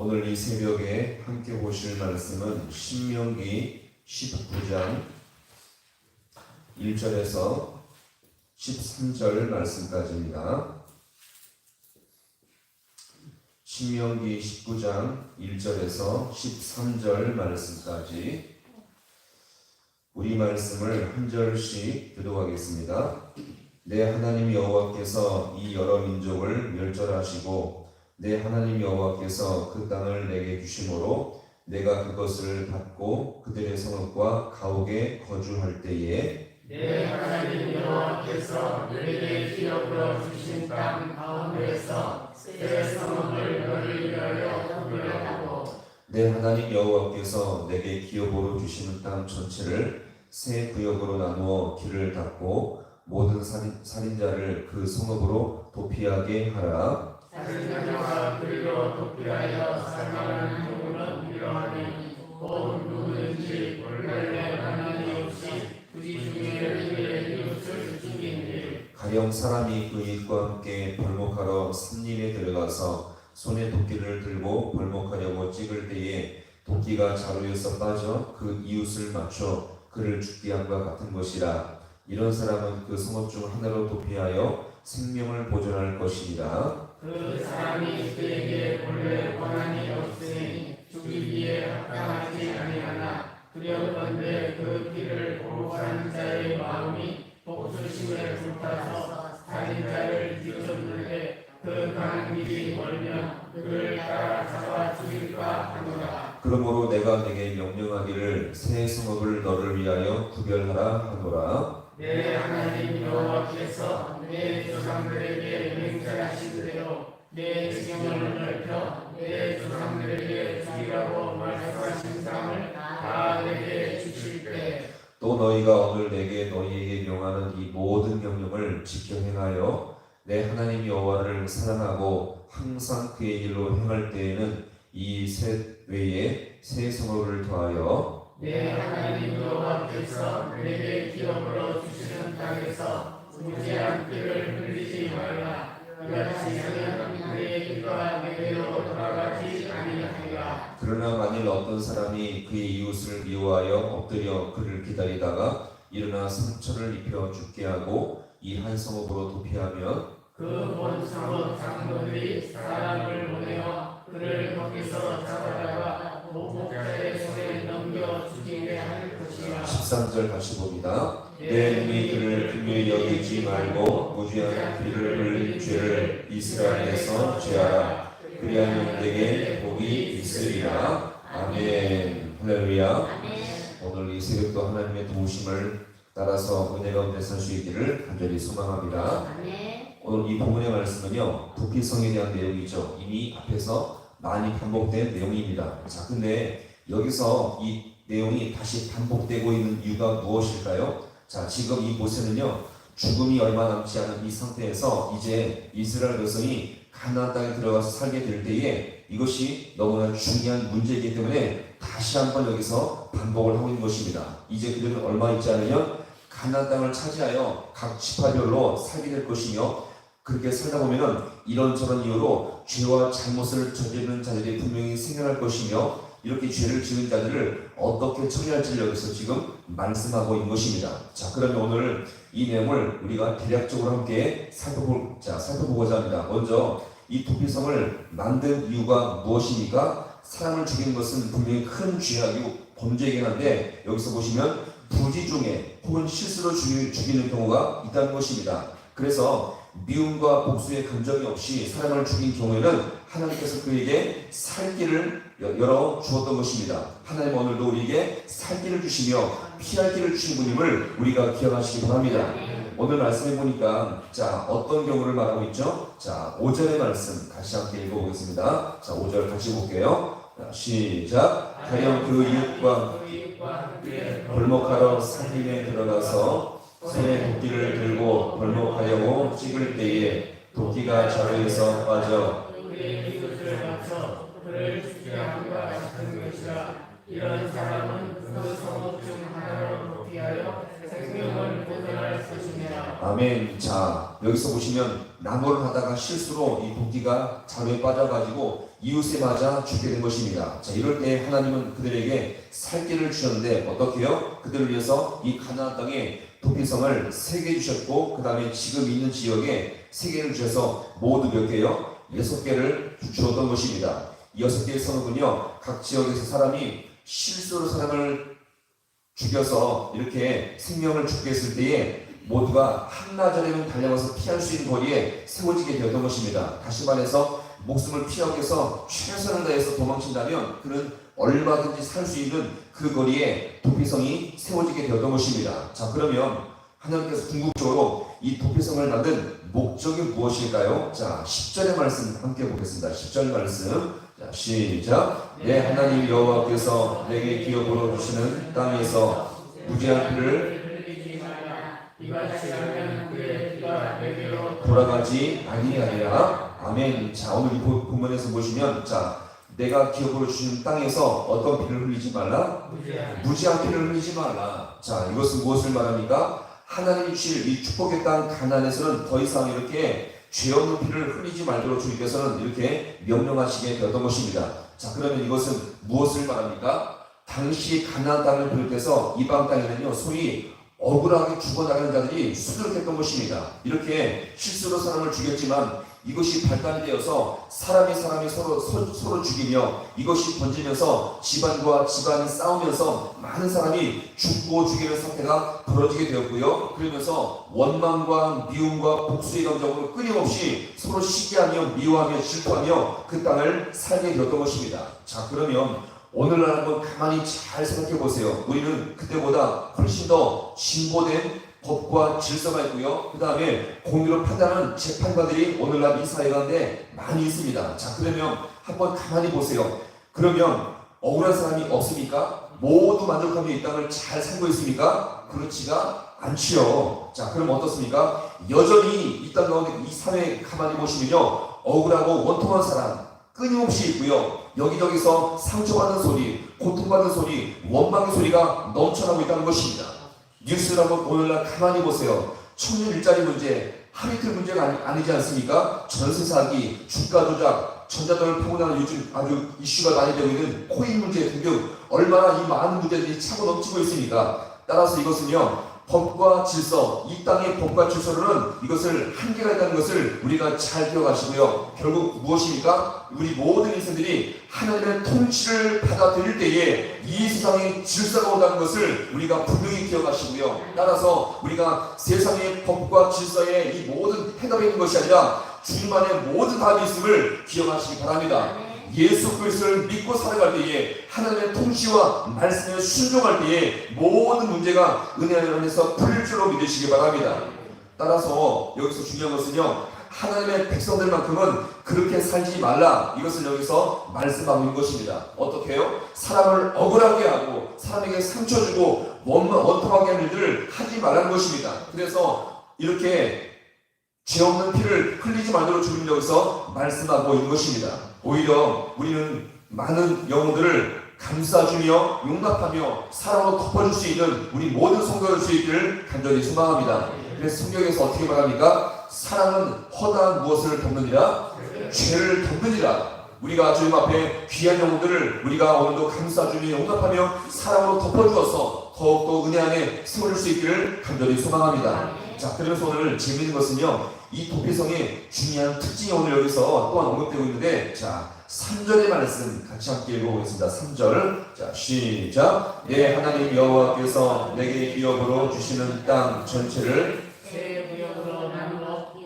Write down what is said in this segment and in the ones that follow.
오늘 이 새벽에 함께 보실 말씀은 신명기 19장 1절에서 13절 말씀까지입니다. 신명기 19장 1절에서 13절 말씀까지 우리 말씀을 한 절씩 교도하겠습니다. 내 하나님 여호와께서 이 여러 민족을 멸절하시고 내 하나님 여호와께서 그 땅을 내게 주심으로 내가 그것을 받고 그들의 성읍과 가옥에 거주할 때에 내 하나님 여호와께서 너에게 기업으로 주신 땅 가운데서 새 성읍을 너를 위하여 구별하고 내 하나님 여호와께서 내게 기업으로 주시는 땅 전체를 세 구역으로 나누어 길을 닫고 모든 살인, 살인자를 그 성읍으로 도피하게 하라. 살인자가 그리로 도피하여 사망하는 경우는 이러하니 곧 누구든지 본래 하나님 없이 그리 중에 그의 이웃을 일 가령 사람이 그 이웃과 함께 벌목하러 산림에 들어가서 손에 도끼를 들고 벌목하려고 찍을 때에 도끼가 자루에서 빠져 그 이웃을 맞춰 그를 죽게 함과 같은 것이라. 이런 사람은 그 성읍 중 하나로 도피하여 생명을 보존할 것이니라 그 사람이 그에게 본래 권한이 없으니 죽이기에 합당하지 아니하나 그려건대 그 길을 보호하는 자의 마음이 복수심에 불타서 살인자를 주기라고 말씀하신 땅을 다 내게 주실 때 또 너희가 오늘 내게 너희에게 명하는 이 모든 명령을 지켜 행하여 내 하나님 여호와를 사랑하고 항상 그의 길로 행할 때에는 이 셋 외에 새 성읍을 더하여 내 하나님 여호와께서 내게 기업으로 주시는 땅에서 무지한 피를 흘리지 말라. 이같이 하 어떤 사람이 그의 이웃을 미워하여 엎드려 그를 기다리다가 일어나 상처를 입혀 죽게 하고 이 한 성읍으로 도피하면 그 본성은 장로들이 사람을 보내어 그를 거기서 잡아다가 보복자의 손에 넘겨 죽이게 할 것이라 13절 다시 봅니다. 내 눈이 그를 긍휼히 여기지 말고 무죄한 피를 흘린 죄를 이스라엘에서 죄하라. 그리하면 내게 복이 있으리라. 아멘. 할렐루야. 오늘 이 새벽도 하나님의 도우심을 따라서 은혜 가운데 살수 있기를 간절히 소망합니다. 오늘 이 본문의 말씀은요 도피성에 대한 내용이죠. 이미 앞에서 많이 반복된 내용입니다. 자, 근데 여기서 이 내용이 다시 반복되고 있는 이유가 무엇일까요? 자, 지금 이곳에는요 죽음이 얼마 남지 않은 이 상태에서 이제 이스라엘 백성이 가나안 땅에 들어가서 살게 될 때에 이것이 너무나 중요한 문제이기 때문에 다시 한번 여기서 반복을 하고 있는 것입니다. 이제 그들은 얼마 있지 않으면 가나안 땅을 차지하여 각 지파별로 살게 될 것이며 그렇게 살다 보면은 이런저런 이유로 죄와 잘못을 저지르는 자들이 분명히 생겨날 것이며 이렇게 죄를 지은 자들을 어떻게 처리할지를 여기서 지금 말씀하고 있는 것입니다. 자, 그러면 오늘 이 내용을 우리가 대략적으로 함께 살펴보자 살펴보고자 합니다. 먼저 이 도피성을 만든 이유가 무엇입니까? 사람을 죽이는 것은 분명히 큰 죄악이고 범죄이긴 한데 여기서 보시면 부지 중에 혹은 실수로 죽이- 죽이는 경우가 있다는 것입니다. 그래서 미움과 복수의 감정이 없이 사람을 죽인 경우에는 하나님께서 그에게 살길을 여- 열어 주었던 것입니다. 하나님 오늘도 우리에게 살길을 주시며 피할 길을 주신 분임을 우리가 기억하시기 바랍니다. 오늘 말씀해 보니까 자 어떤 경우를 말하고 있죠? 자 5절의 말씀 같이 함께 읽어보겠습니다. 자 5절 같이 볼게요. 자, 시작. 가령 그 이웃과 그 이웃과 함께 벌목하러 산림에 들어가서 손에 도끼를 들고 벌목하려고 찍을 때에 도끼가 자루에서 빠져 이런 사람은 그 성읍 중 하나로 도피하여 생명을 보존할 것이니라 아멘. 자, 여기서 보시면 나무를 하다가 실수로 이 도끼가 자루에 빠져가지고 이웃에 맞아 죽게 된 것입니다. 자, 이럴 때 하나님은 그들에게 살길을 주셨는데 어떻게요? 그들을 위해서 이 가나안 땅에 도피성을 세 개 주셨고 그 다음에 지금 있는 지역에 세 개를 주셔서 모두 몇 개요? 여섯 개를 주었던 것입니다. 이 여섯 개의 성읍은요, 각 지역에서 사람이 실수로 사람을 죽여서 이렇게 생명을 죽게 했을 때에 모두가 한나절에는 달려가서 피할 수 있는 거리에 세워지게 되었던 것입니다. 다시 말해서 목숨을 피하기 위해서 최선을 다해서 도망친다면 그는 얼마든지 살 수 있는 그 거리에 도피성이 세워지게 되었던 것입니다. 자 그러면 하나님께서 궁극적으로 이 도피성을 만든 목적이 무엇일까요? 자 10절의 말씀 함께 보겠습니다. 10절 말씀 자 시작 내 하나님 여호와께서 내게 기업으로 주시는 땅에서 무지한 피를 돌아가지 아니하리라. 아멘. 자, 오늘 이 본- 본문에서 보시면 자, 내가 기업으로 주신 땅에서 어떤 피를 흘리지 말라? 무지한 피를 흘리지 말라. 자, 이것은 무엇을 말합니까? 하나님이 주실 이 축복의 땅 가나안에서는 더 이상 이렇게 죄 없는 피를 흘리지 말도록 주님께서는 이렇게 명령하시게 되었던 것입니다. 자, 그러면 이것은 무엇을 말합니까? 당시 가나안 땅을 비롯해서 이방 땅에는요, 소위 억울하게 죽어나가는 자들이 수두룩했던 것입니다. 이렇게 실수로 사람을 죽였지만 이것이 발단이 되어서 사람이 사람이 서로 서, 서로 죽이며 이것이 번지면서 집안과 집안이 싸우면서 많은 사람이 죽고 죽이는 사태가 벌어지게 되었고요. 그러면서 원망과 미움과 복수의 감정으로 끊임없이 서로 시기하며 미워하며 질투하며 그 땅을 살게 되었던 것입니다. 자 그러면 오늘날 한번 가만히 잘 생각해 보세요. 우리는 그때보다 훨씬 더 진보된 법과 질서가 있고요. 그 다음에 공의로 판단하는 재판관들이 오늘날 이 사회 가운데 많이 있습니다. 자, 그러면 한번 가만히 보세요. 그러면 억울한 사람이 없습니까? 모두 만족하며 이 땅을 잘 살고 있습니까? 그렇지가 않지요. 자, 그럼 어떻습니까? 여전히 이 땅 가운데 이 사회에 가만히 보시면요. 억울하고 원통한 사람 끊임없이 있고요. 여기저기서 상처받는 소리, 고통받는 소리, 원망의 소리가 넘쳐나고 있다는 것입니다. 뉴스를 한번 오늘날 가만히 보세요. 청년 일자리 문제, 하루 이틀 문제가 아니, 아니지 않습니까? 전세 사기, 주가 조작, 전자등을 파고나는 요즘 아주 이슈가 많이 되고 있는 코인 문제 등등 얼마나 이 많은 문제들이 차고 넘치고 있습니까? 따라서 이것은요 법과 질서, 이 땅의 법과 질서로는 이것을 한계가 있다는 것을 우리가 잘 기억하시고요. 결국 무엇입니까? 우리 모든 인생들이 하나님의 통치를 받아들일 때에 이 세상의 질서가 온다는 것을 우리가 분명히 기억하시고요. 따라서 우리가 세상의 법과 질서에 이 모든 해답이 있는 것이 아니라 주님만의 모든 답이 있음을 기억하시기 바랍니다. 예수 그리스도를 믿고 살아갈 때에 하나님의 통치와 말씀에 순종할 때에 모든 문제가 은혜 안에서 풀릴 줄로 믿으시기 바랍니다. 따라서 여기서 중요한 것은요. 하나님의 백성들만큼은 그렇게 살지 말라. 이것을 여기서 말씀하고 있는 것입니다. 어떻게 해요? 사람을 억울하게 하고 사람에게 상처 주고 원통하게 하는 일을 하지 말라는 것입니다. 그래서 이렇게 죄 없는 피를 흘리지 말도록 주님 여기서 말씀하고 있는 것입니다. 오히려 우리는 많은 영혼들을 감싸주며 용납하며 사랑으로 덮어줄 수 있는 우리 모든 성도를 수 있기를 간절히 소망합니다. 그래서 성경에서 어떻게 말합니까? 사랑은 허다한 무엇을 덮느니라? 죄를 덮느니라. 우리가 주님 앞에 귀한 영혼들을 우리가 오늘도 감싸주며 용납하며 사랑으로 덮어주어서 더욱더 은혜 안에 세워줄 수 있기를 간절히 소망합니다. 자, 그러면서 오늘 재미있는 것은요, 이 도피성의 중요한 특징이 오늘 여기서 또한 언급되고 있는데, 자, 3절의 말씀 같이 함께 읽어보겠습니다. 3절. 자, 시작. 내 하나님 여호와께서 내게 기업으로 주시는 땅 전체를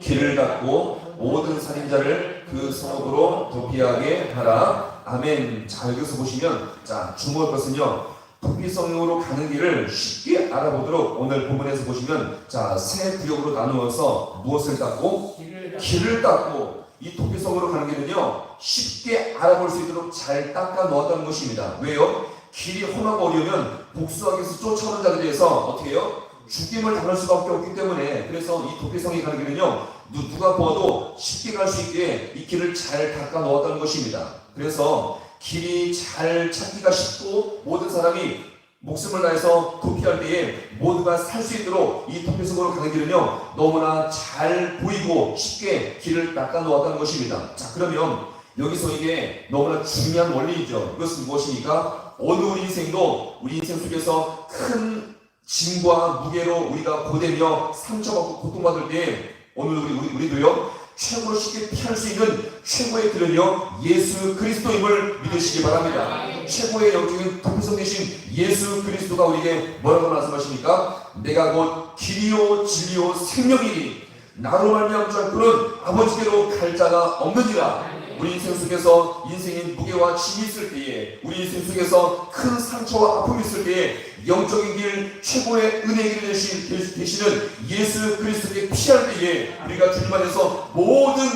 길을 닫고 모든 살인자를 그 성읍으로 도피하게 하라. 아멘. 자, 여기서 보시면, 자, 주목할 것은요, 도피성으로 가는 길을 쉽게 알아보도록 오늘 본문에서 보시면, 자, 세 구역으로 나누어서 무엇을 닫고? 길을 닦고 이 도피성으로 가는 길은요 쉽게 알아볼 수 있도록 잘 닦아 놓았다는 것입니다. 왜요? 길이 험하고 어려우면 복수하기 위해서 쫓아오는 자들에 대해서 어떻게 해요? 죽임을 당할 수밖에 없기 때문에 그래서 이 도피성에 가는 길은요 누, 누가 보아도 쉽게 갈 수 있게 이 길을 잘 닦아 놓았다는 것입니다. 그래서 길이 잘 찾기가 쉽고 모든 사람이 목숨을 다해서 도피할 때에 모두가 살 수 있도록 이 도피 속으로 가는 길은요 너무나 잘 보이고 쉽게 길을 닦아 놓았다는 것입니다. 자 그러면 여기서 이게 너무나 중요한 원리이죠. 이것은 무엇입니까? 어느 우리 인생도 우리 인생 속에서 큰 짐과 무게로 우리가 고되며 상처받고 고통받을 때 오늘 우리, 우리 우리도요 최고로 쉽게 피할 수 있는 최고의 길은요 예수 그리스도임을 믿으시기 바랍니다. 최고의 영적인 되신 예수 그리스도가 우리에게 뭐라고 말씀하십니까? 내가 곧 길이요 진리요 생명이니 나로 말미암 줄 그는 아버지께로 갈 자가 없느니라. 우리 인생 속에서 인생의 무게와 짐이 있을 때에 우리 인생 속에서 큰 상처와 아픔이 있을 때에 영적인 길 최고의 은혜의 길 되시- 되시는 예수 그리스도께 피할 때에 우리가 주님 안에서 모든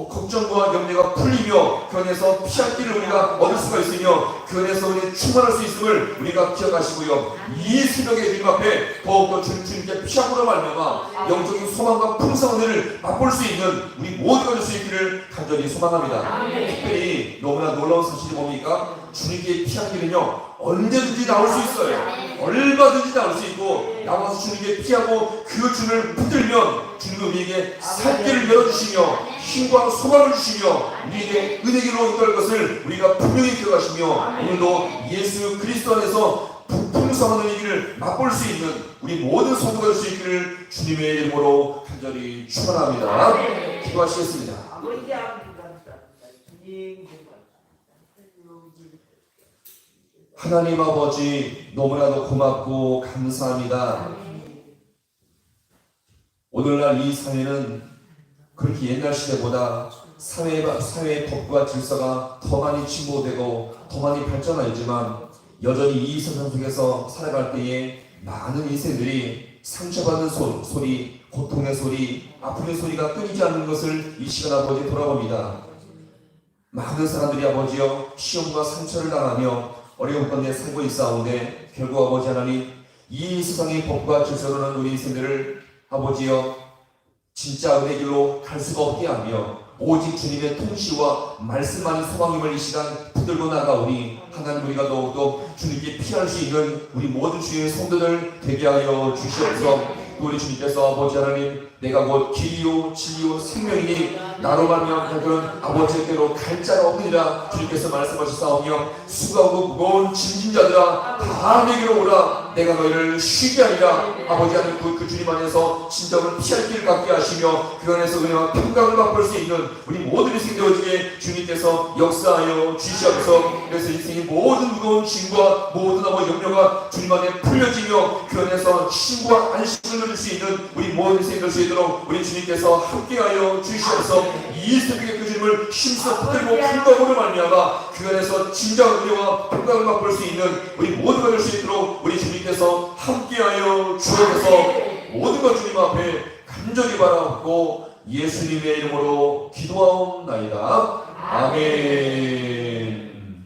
어, 걱정과 염려가 풀리며 그 안에서 피할 길을 우리가 얻을 수가 있으며 그 안에서 우리 충만할 수 있음을 우리가 기억하시고요. 이 새벽에 주님 앞에 더욱더 주님, 주님께 피함으로 말미암아 영적인 소망과 은혜를 맛볼 수 있는 우리 모두가 될 수 있기를 간절히 소망합니다. 특별히 너무나 놀라운 사실이 뭡니까? 주님께 길은요 언제든지 나올 수 있어요. 얼마든지 나올 수 있고 나와서 주님께 피하고 그 주를 붙들면 주님은 우리에게 살 길을 열어주시며 힘과 소망을 주시며 우리에게 은혜기로 인도할 것을 우리가 분명히 기억하시며 오늘도 예수 그리스도 안에서 풍성한 은혜기를 맛볼 수 있는 우리 모든 성도가 될 수 있기를 주님의 이름으로 간절히 축원합니다. 기도하시겠습니다. 하나님 아버지 너무나도 고맙고 감사합니다. 오늘날 이 사회는 그렇게 옛날 시대보다 사회, 사회의 법과 질서가 더 많이 침보되고 더 많이 발전하였지만 여전히 이 세상 속에서 살아갈 때에 많은 인생들이 상처받는 소, 소리, 고통의 소리, 아픔의 소리가 끊이지 않는 것을 이 시간 아버지 돌아봅니다. 많은 사람들이 아버지여 시험과 상처를 당하며 어려운 가운데 살고 있사오는데 결국 아버지 하나님 이 세상의 법과 질서로는 우리 인생들을 아버지여 진짜 은혜 길로 갈 수가 없게 하며 오직 주님의 통치와 말씀만이 소망임을 이 시간 붙들고 나가오니 하나님 우리가 더욱더 주님께 피할 수 있는 우리 모든 주의 성도들 되게 하여 주시옵소서. 또 우리 주님께서 아버지 하나님 내가 곧 길이요 진리요 생명이니 나로 말미암아 그는 아버지께로 갈 자가 없느니라 주님께서 말씀하셨사오며 수고하고 무거운 짐진 자들아 다 내게로 오라. 내가 너희를 쉬게 하리라. 아버지 하나님 그, 그 주님 안에서 진정을 피할 길을 갖게 하시며 그 안에서 은혜와 평강을 맛볼 수 있는 우리 모든 인생 되어지게 주님께서 역사하여 주시옵소서. 그래서 인생의 모든 무거운 짐과 모든 아버지 염려가 주님 안에 풀려지며 그 안에서 신과 안식을 누릴 수 있는 우리 모든 인생 될수 있 도록 우리 주님께서 함께하여 주시옵소서 이 새벽에 그 주님을 힘써 붙들고 풀가고를 말미암아 그 안에서 진정한 은혜와 평강을 맛볼 수 있는 우리 모두가 될 수 있도록 우리 주님께서 함께하여 주옵소서 모든 것 주님 앞에 간절히 바라옵고 예수님의 이름으로 기도하옵나이다. 아멘.